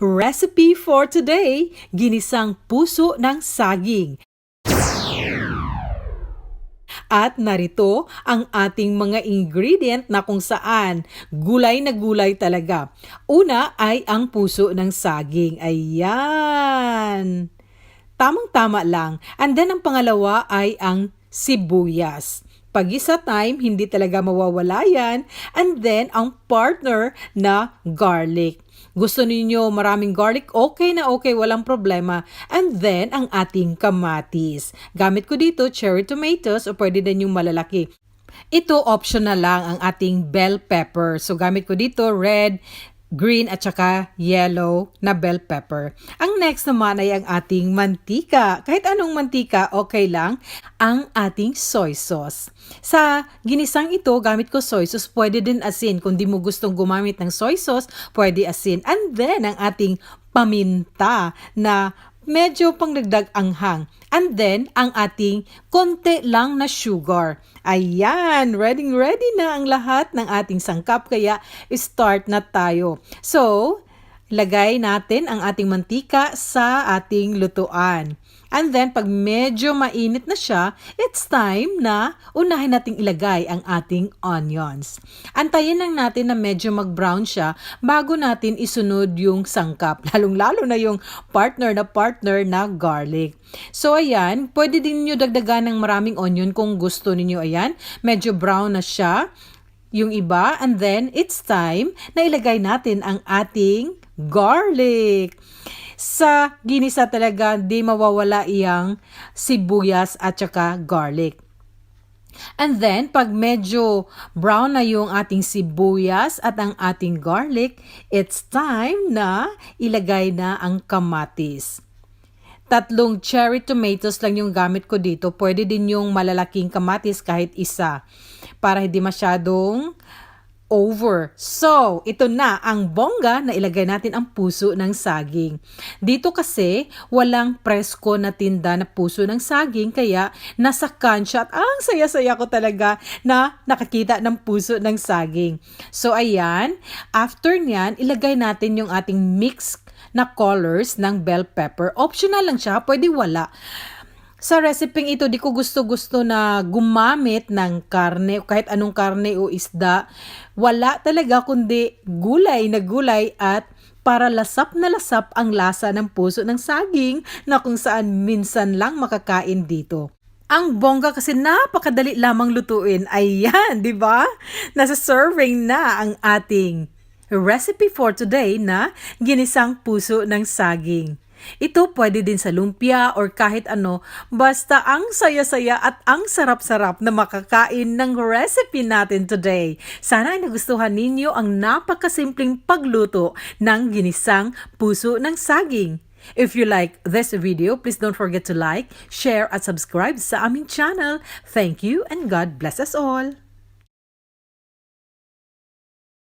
Recipe for today, ginisang puso ng saging. At narito ang ating mga ingredient na kung saan gulay na gulay talaga. Una ay ang puso ng saging. Ayan. Tamang-tama lang. And then ang pangalawa ay ang sibuyas. Pag isa time, hindi talaga mawawala yan. And then, ang partner na garlic. Gusto ninyo maraming garlic? Okay na okay, walang problema. And then, ang ating kamatis. Gamit ko dito, cherry tomatoes o pwede din yung malalaki. Ito optional lang ang ating bell pepper. So gamit ko dito red, green at saka yellow na bell pepper. Ang next naman ay ang ating mantika. Kahit anong mantika, okay lang. Ang ating soy sauce. Sa ginisang ito, gamit ko soy sauce. Pwede din asin. Kung di mo gustong gumamit ng soy sauce, pwede asin. And then, ang ating paminta na medyo pangdagdag anghang. And then, ang ating konti lang na sugar. Ayan, ready ready na ang lahat ng ating sangkap kaya start na tayo. So, lagay natin ang ating mantika sa ating lutuan. And then, pag medyo mainit na siya, it's time na unahin nating ilagay ang ating onions. Antayin lang natin na medyo mag-brown siya bago natin isunod yung sangkap. Lalong-lalo na yung partner na partner na garlic. So, ayan, pwede din nyo dagdagan ng maraming onion kung gusto ninyo. Ayan, medyo brown na siya yung iba. And then, it's time na ilagay natin ang ating garlic. Sa ginisa talaga, di mawawala iyang sibuyas at saka garlic. And then, pag medyo brown na yung ating sibuyas at ang ating garlic, it's time na ilagay na ang kamatis. Tatlong cherry tomatoes lang yung gamit ko dito. Pwede din yung malalaking kamatis kahit isa para hindi masyadong over. So, ito na ang bongga na ilagay natin ang puso ng saging. Dito kasi, walang presko na tinda na puso ng saging, kaya nasa kansya at ang saya-saya ko talaga na nakakita ng puso ng saging. So, ayan, after nyan, ilagay natin yung ating mix na colors ng bell pepper. Optional lang siya, pwede wala. Sa recipe ito, di ko gusto-gusto na gumamit ng karne, kahit anong karne o isda. Wala talaga kundi gulay na gulay at para lasap na lasap ang lasa ng puso ng saging na kung saan minsan lang makakain dito. Ang bongga kasi napakadali lamang lutuin. Ayan, di ba? Nasa serving na ang ating recipe for today na ginisang puso ng saging. Ito pwede din sa lumpia or kahit ano, basta ang saya-saya at ang sarap-sarap na makakain ng recipe natin today. Sana ay nagustuhan ninyo ang napakasimpleng pagluto ng ginisang puso ng saging. If you like this video, please don't forget to like, share at subscribe sa aming channel. Thank you and God bless us all.